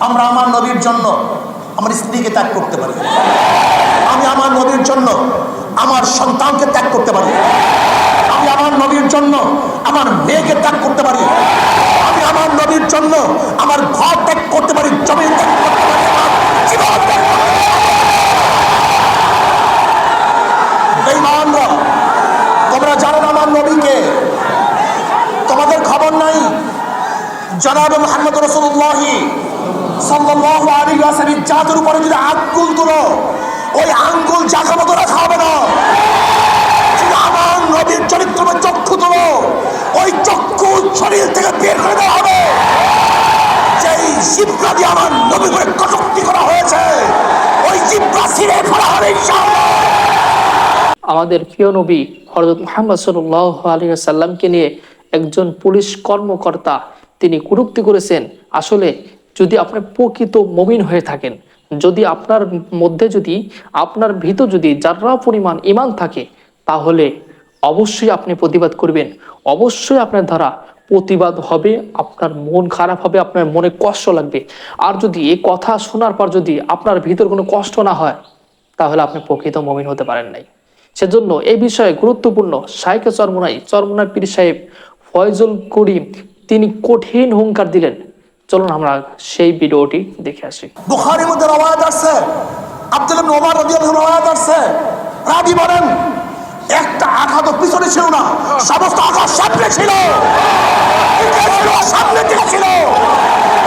আমরা আমার নবীর জন্য আমার স্ত্রীকে ত্যাগ করতে পারি। আমি আমার নবীর জন্য আমার সন্তানকে ত্যাগ করতে পারি। আমি আমার নবীর জন্য আমার মেয়েকে ত্যাগ করতে পারি। আমি আমার নবীর জন্য আমার ঘর ত্যাগ করতে পারি জমি ত্যাগ করতে পারি জীবন ত্যাগ। তোমরা জানো না আমার নবীকে? তোমাদের খবর নাই? জনাব মোহাম্মদ রসুল্লাহি জাতের উপরে যদি আঙ্গুল তুলো, ওই আঙ্গুল না। আমাদের প্রিয় নবী হরজত মোহাম্মদ আলী সাল্লামকে নিয়ে একজন পুলিশ কর্মকর্তা তিনি কুরুক্তি করেছেন। আসলে যদি আপনি প্রকৃত মমিন হয়ে থাকেন, যদি আপনার মধ্যে যদি, আপনার ভিতর যদি যারা পরিমাণ ইমান থাকে, তাহলে অবশ্যই আপনি প্রতিবাদ করবেন। অবশ্যই আপনার দ্বারা প্রতিবাদ হবে, আপনার মন খারাপ হবে, আপনার মনে কষ্ট লাগবে। আর যদি এই কথা শোনার পর যদি আপনার ভিতর কোনো কষ্ট না হয়, তাহলে আপনি প্রকৃত মমিন হতে পারেন নাই। সেজন্য এই বিষয়ে গুরুত্বপূর্ণ শাইকে চরমোনাই চরমোনাই পীর সাহেব ফয়জুল করিম, তিনি কঠিন হুঙ্কার দিলেন। চলুন আমরা সেই ভিডিওটি দেখে আসি। বুখারির মধ্যে রওয়ায়াত আছে, আব্দুল ইবনে ওমর রাদিয়াল্লাহু রওয়ায়াত আছে। রাবি বলেন, একটা আঘাত পিছনে ছিল না, সমস্ত আঘাত সামনে ছিল পিঠে ছিল সামনে দিকে ছিল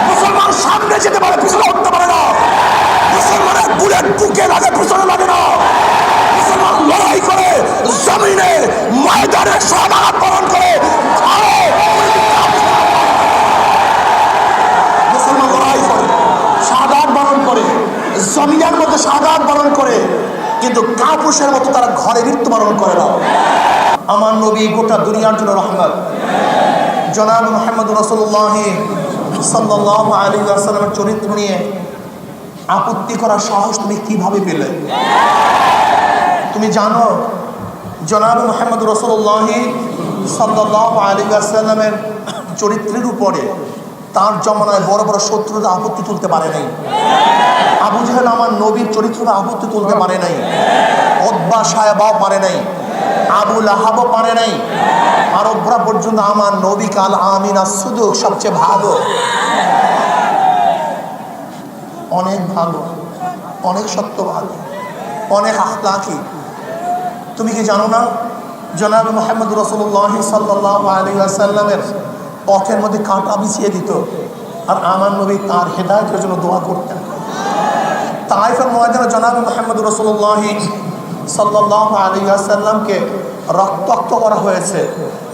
মুসলমান সামনে যেতে পারে পিছনে উঠতে পারে না মুসলমানের বুলেট বুকে লাগে পিছনে লাগে না মুসলমান লড়াই করে জমিনে ময়দানে সমাঘাত বরণ করে ঘরে মুসলমান লড়াই করে সাদাত বরণ করে জমিনের মধ্যে সাদা বরণ করে, কিন্তু কাপুরুষের মতো তারা ঘরে মৃত্যুবরণ করে না। আমার নবী গোটা দুনিয়ার জন্য রহমত। জনাব মোহাম্মদ রসুল্লাহ সাল্লাহ আলী আসসালামের চরিত্র নিয়ে আপত্তি করার সাহস তুমি কীভাবে পেলে? তুমি জানো, জনাব মোহাম্মদ রসুল্লাহ সাল্লাহ আলী আসাল্লামের চরিত্রের উপরে তার জমানায় বড় বড় শত্রুরা আপত্তি তুলতে পারে নাই। আবু জাহেল আমার নবীর চরিত্রটা আপত্তি তুলতে পারে নাই। অদ্বা সাহেবাও পারে নাই। আবু লাহাবও পারে নাই। আরবরা পর্যন্ত আমার নবী কাল আমিনা সুযোগ সবচেয়ে ভালো। অনেক ভালো, অনেক সত্য ভালো অনেক আখলাকি। তুমি কি জানো না? জনাব মোহাম্মদ রসুল্লাহ সাল্লাহ আলী আসাল্লামের পথের মধ্যে কাঁটা বিছিয়ে দিত। আর আমার নবী তার হেদায়তের জন্য দোয়া করতেন। তাইফের ময়দানে জনাব মোহাম্মদ রসুল্লাহ সাল্লাহ আলী আসাল্লামকে রক্তাক্ত করা হয়েছে।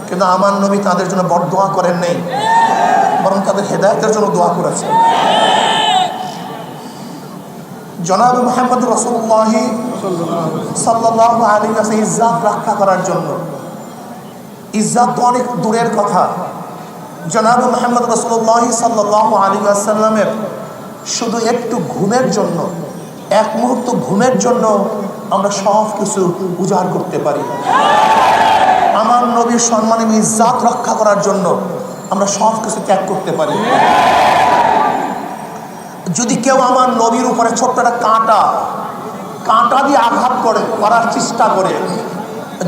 কিন্তু আমার নবী তাদের জন্য বড় দোয়া করেন নেই, বরং তাদের হেদায়তের জন্য দোয়া করেছে। জনাব মোহাম্মদ রসুল্লাহ সাল্লাহ আলী আসে ইজ্জাত রক্ষা করার জন্য। ইজ্জাত তো অনেক দূরের কথা। জনাব মোহাম্মদ রসুল্লাহ সাল্লাহ আলী আসাল্লামের শুধু একটু ঘুমের জন্য, এক মুহূর্ত ঘুমের জন্য আমরা সব কিছু উজাড় করতে পারি। আমার নবীর সম্মানে ইজ্জাত রক্ষা করার জন্য আমরা সব কিছু ত্যাগ করতে পারি। যদি কেউ আমার নবীর উপরে ছোট্ট একটা কাঁটা কাঁটা দিয়ে আঘাত করে, করার চেষ্টা করে,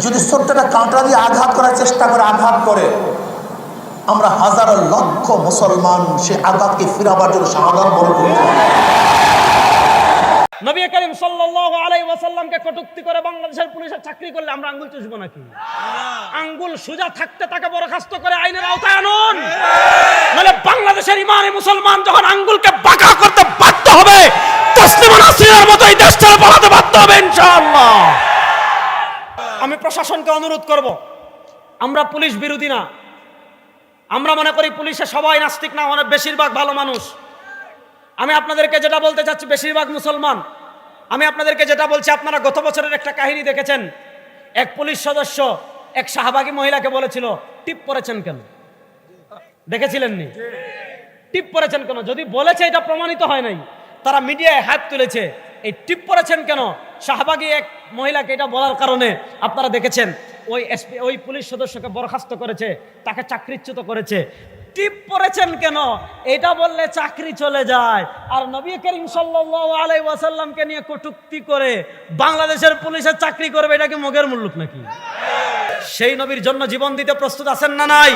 যদি ছোট্ট একটা কাঁটা দিয়ে আঘাত করার চেষ্টা করে, আঘাত করে আমরা হাজার লক্ষ মুসলমান সে আঘাতকে ফিরাবার জন্য বড় করি নবী করিম সাল্লাল্লাহু আলাইহি ওয়াসাল্লামকে কটূক্তি করে বাংলাদেশের চাকরি করলে আমরা আঙ্গুল চুষবো নাকি? আঙ্গুল সোজা থাকতে তাকে বরখাস্ত করে আইনের আওতায় আনুন। নাহলে বাংলাদেশের ইমানে মুসলমান যখন আঙ্গুলকে বাঁকা করতে বাধ্য হবে, তসলিমা নাসরিনের মতো এই পালাতে বাধ্য হবে ইনশাআল্লাহ। আমি প্রশাসনকে অনুরোধ করব, আমরা পুলিশ বিরোধী না। আমরা মনে করি পুলিশে সবাই নাস্তিক না অনেক বেশিরভাগ ভালো মানুষ। আমি আপনাদেরকে যেটা বলতে চাচ্ছি, বেশিরভাগ মুসলমান। আমি আপনাদেরকে যেটা বলছি, আপনারা গত বছরের একটা কাহিনী দেখেছেন। এক পুলিশ সদস্য এক শাহবাগী মহিলাকে বলেছিল, টিপ পরেছেন কেন? দেখেছিলেন নি টিপ পরেছেন কেন? যদি বলেছে, এটা প্রমাণিত হয় নাই। তারা মিডিয়ায় হাত তুলেছে, এই টিপ পরেছেন কেন? শাহবাগী এক মহিলাকে এটা বলার কারণে আপনারা দেখেছেন ওই এসপি ওই পুলিশ সদস্যকে বরখাস্ত করেছে, তাকে চাকরিচ্যুত করেছে। টিপ পড়েছেন কেন? এটা বললে চাকরি চলে যায়। আর নবী করিম আলাইহি ওয়াসাল্লামকে নিয়ে কটূক্তি করে বাংলাদেশের পুলিশের চাকরি করবে, এটা কি মগের মুল্লুক নাকি? সেই নবীর জন্য জীবন দিতে প্রস্তুত আছেন না নাই?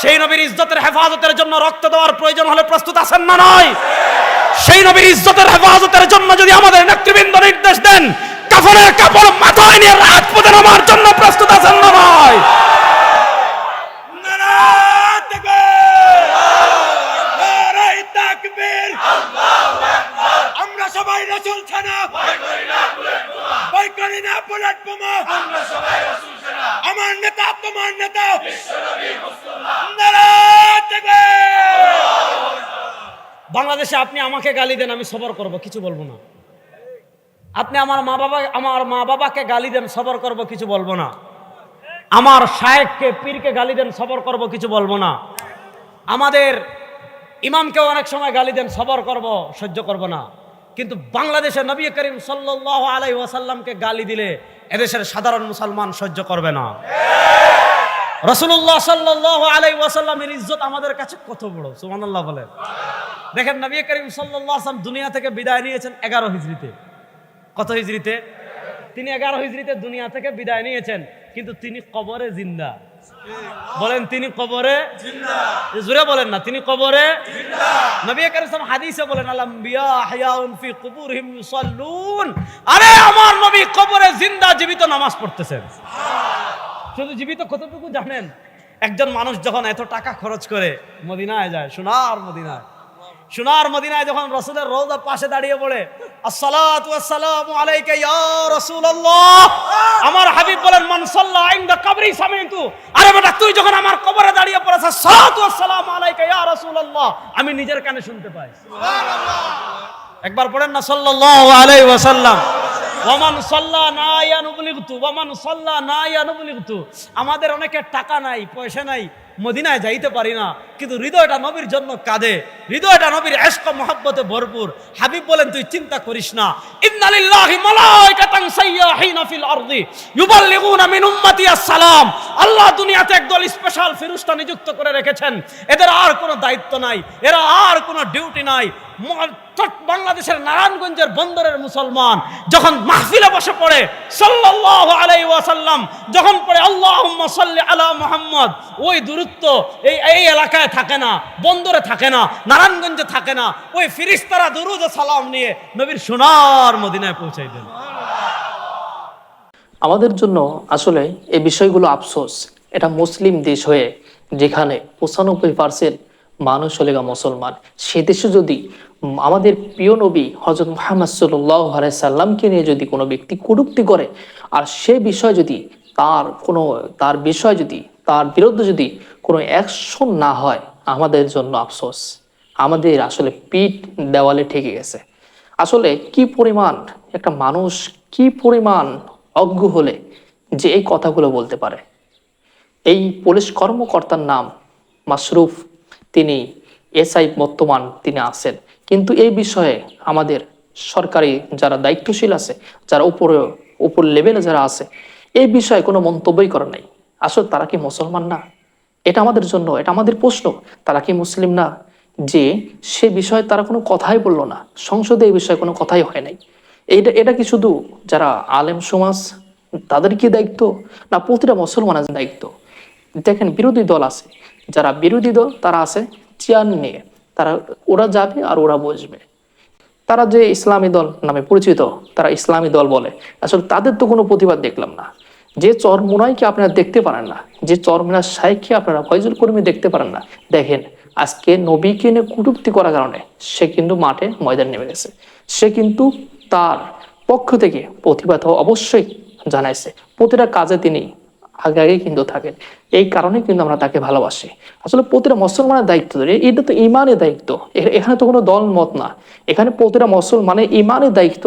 সেই নবীর ইজ্জতের হেফাজতের জন্য রক্ত দেওয়ার প্রয়োজন হলে প্রস্তুত আছেন না নাই? সেই নবীর ইজ্জতের হেফাজতের জন্য যদি আমাদের নেতৃবৃন্দ নির্দেশ দেন কাফনের কাপড় মাথায় নিয়ে নামার জন্য প্রস্তুত আছেন না আমরা সবাই না আমার বাংলাদেশে আপনি আমাকে গালি দেন, আমি সবর করব, কিছু বলব না। আপনি আমার মা বাবা, আমার মা বাবাকে গালি দেন, সবর করব, কিছু বলব না। আমার শায়েককে, পীরকে গালি দেন, সবর করব, কিছু বলব না। আমাদের ইমামকেও অনেক সময় গালি দেন, সবর করব, সহ্য করব না। কিন্তু বাংলাদেশে নবী করিম সাল্লাহ আলাই ওয়াসাল্লামকে গালি দিলে এদেশের সাধারণ মুসলমান সহ্য করবে না। রসুল্লাহ সাল্লাহ আলাই ওয়াসাল্লামের ইজ্জত আমাদের কাছে কত বড় সুমানাল্লাহ বলেন। দেখেন নবী করিম সাল্লাহ আসলাম দুনিয়া থেকে বিদায় নিয়েছেন এগারো হিজড়িতে। কত হিজড়িতে? তিনি এগারো হিজড়িতে দুনিয়া থেকে বিদায় নিয়েছেন, কিন্তু তিনি কবরে জিন্দা। বলেন, তিনি কবরে জোরে বলেন না, তিনি কবরে নবী হাদিসে বলেন আরে, আমার নবী কবরে জিন্দা, জীবিত নামাজ শুধু জীবিত জানেন? একজন মানুষ যখন এত টাকা খরচ করে মদিনায় যায়, সোনার মদিনায় সোনার মদিনায় যখন রসুলের রোজার পাশে দাঁড়িয়ে পড়ে আমার হাবিব বলেন কবরি সামিতু। আরে বেটা তুই যখন আমার কবরে দাঁড়িয়ে আলাইকা ইয়া রাসূলুল্লাহ আমি নিজের কানে শুনতে পাই। একবার পড়েন না সাল্লাল্লাহু আলাইহি ওয়াসাল্লাম। ওয়ামান সাল্লা না ইয়ানুবলিগতু ওয়ামান সাল্লা না ইয়ানুবলিগতু। আমাদের অনেকের টাকা নাই পয়সা নাই। মদিনায় যাইতে পারি না। কিন্তু হৃদয়টা নবীর জন্য কাঁদে। হৃদয়টা নবীর এশক মহব্বতে ভরপুর। হাবিব বলেন, তুই চিন্তা করিস না। আল্লাহ দুনিয়াতে একদল স্পেশাল নিযুক্ত করে রেখেছেন। এদের আর কোনো দায়িত্ব নাই। এরা আর কোনো ডিউটি নাই। বাংলাদেশের নারায়ণগঞ্জের বন্দরের মুসলমান। যখন মাহফিলে বসে পড়ে, সাল্লাল্লাহু আলাই ওয়াসাল্লাম, যখন পড়ে আল্লাহ সাল্লি আলা মুহাম্মদ। ওই দূরত্ব এই এই এলাকায় থাকে না, বন্দরে থাকে না, নারায়ণগঞ্জে থাকে না। ওই ফিরিস্তারা দুরুদ সালাম নিয়ে নবীর সোনার মদিনায় পৌঁছাই দেন। আমাদের জন্য আসলে এই বিষয়গুলো আফসোস। এটা মুসলিম দেশ হয়ে যেখানে পঁচানব্বই পার্সেন্ট মানুষ হলে মুসলমান। সে দেশে যদি আমাদের প্রিয় নবী হজরত মোহাম্মদ সাল্লাহ সাল্লামকে নিয়ে যদি কোনো ব্যক্তি কটূক্তি করে, আর সে বিষয় যদি তার কোনো তার বিষয় যদি তার বিরুদ্ধে যদি কোনো অ্যাকশন না হয় আমাদের জন্য আফসোস। আমাদের আসলে পিঠ দেওয়ালে ঠেকে গেছে। আসলে কি পরিমাণ একটা মানুষ, কি পরিমাণ অজ্ঞ হলে যে এই কথাগুলো বলতে পারে? এই পুলিশ কর্মকর্তার নাম মাসরুফ তিনি এসআই বর্তমান তিনি আছেন। কিন্তু এই বিষয়ে আমাদের সরকারি যারা দায়িত্বশীল আছে, যারা উপরে, উপর লেভেলে যারা আছে, এই বিষয়ে কোনো মন্তব্যই করে নাই। আসলে তারা কি মুসলমান না? এটা আমাদের জন্য, এটা আমাদের প্রশ্ন। তারা কি মুসলিম না? যে সে বিষয়ে তারা কোনো কথাই বলল না। সংসদে এই বিষয়ে কোনো কথাই হয় নাই। এটা এটা কি শুধু যারা আলেম সমাজ, তাদের কি দায়িত্ব? না, প্রতিটা মুসলমানের দায়িত্ব। দেখেন, বিরোধী দল আছে। যারা বিরোধী দল, তারা আছে চেয়ার নিয়ে। তারা, ওরা যাবে আর ওরা বসবে। তারা যে ইসলামী দল নামে পরিচিত, তারা ইসলামী দল বলে। আসলে তাদের তো কোনো প্রতিবাদ দেখলাম না। যে চরমুনাইকে আপনারা দেখতে পারেন না? যে চরমুনার শাইখকে আপনারা ফয়জুল কর্মী দেখতে পারেন না? দেখেন, আজকে নবীকে নিয়ে কটূক্তি করার কারণে সে কিন্তু মাঠে ময়দান নেমে গেছে। সে কিন্তু তার পক্ষ থেকে প্রতিবাদ অবশ্যই জানাইছে। প্রতিটা কাজে তিনি আগে আগে কিন্তু থাকেন। এই কারণে কিন্তু আমরা তাকে ভালোবাসি। আসলে প্রতিটা মুসলমানের দায়িত্ব এটা তো ইমানের দায়িত্ব। এখানে তো কোনো দল মত না। এখানে প্রতিটা মুসলমানের ইমানের দায়িত্ব,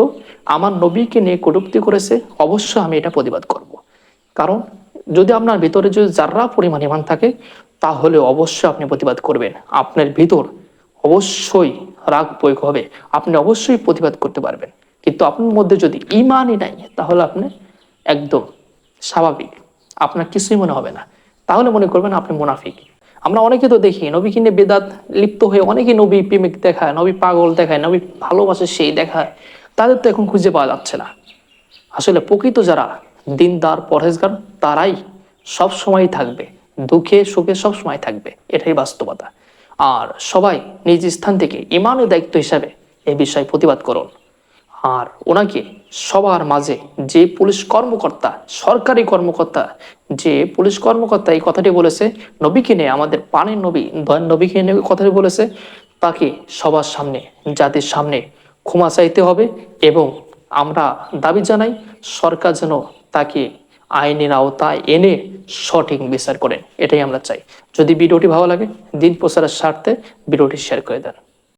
আমার নবীকে নিয়ে কটূক্তি করেছে, অবশ্যই আমি এটা প্রতিবাদ করব। কারণ যদি আপনার ভিতরে যদি যারা পরিমাণ ইমান থাকে, তাহলে অবশ্যই আপনি প্রতিবাদ করবেন। আপনার ভিতর অবশ্যই রাগ প্রয়োগ হবে। আপনি অবশ্যই প্রতিবাদ করতে পারবেন। কিন্তু আপনার মধ্যে যদি ইমানই নাই, তাহলে আপনি একদম স্বাভাবিক। আপনার কিছুই মনে হবে না। তাহলে মনে করবেন আপনি মুনাফিক। আমরা অনেকে তো দেখি, নবী কিনে বেদাত লিপ্ত হয়ে অনেকে নবী প্রেমিক দেখায়, নবী পাগল দেখায়, নবী ভালোবাসে সেই দেখায়। তাদের তো এখন খুঁজে পাওয়া যাচ্ছে না। আসলে প্রকৃত যারা দিনদার পরহেজগার তারাই সব সময় থাকবে, দুঃখে সুখে সব সময় থাকবে, এটাই বাস্তবতা। আর সবাই নিজ স্থান থেকে ইমানের দায়িত্ব হিসাবে এ বিষয়ে প্রতিবাদ করুন। আর ওনাকে সবার মাঝে যে পুলিশ কর্মকর্তা, সরকারি কর্মকর্তা, যে পুলিশ কর্মকর্তা এই কথাটি বলেছে, নবীকে নিয়ে, আমাদের পানের নবী দয়ান নবীকে নিয়ে কথাটি বলেছে, তাকে সবার সামনে, জাতির সামনে ক্ষমা চাইতে হবে এবং আমরা দাবি জানাই, সরকার যেন তাকে আইনের আওতায় এনে সঠিক বিচার করেন। এটাই আমরা চাই। যদি ভিডিওটি ভালো লাগে, দিন প্রচারের স্বার্থে ভিডিওটি শেয়ার করে দেন।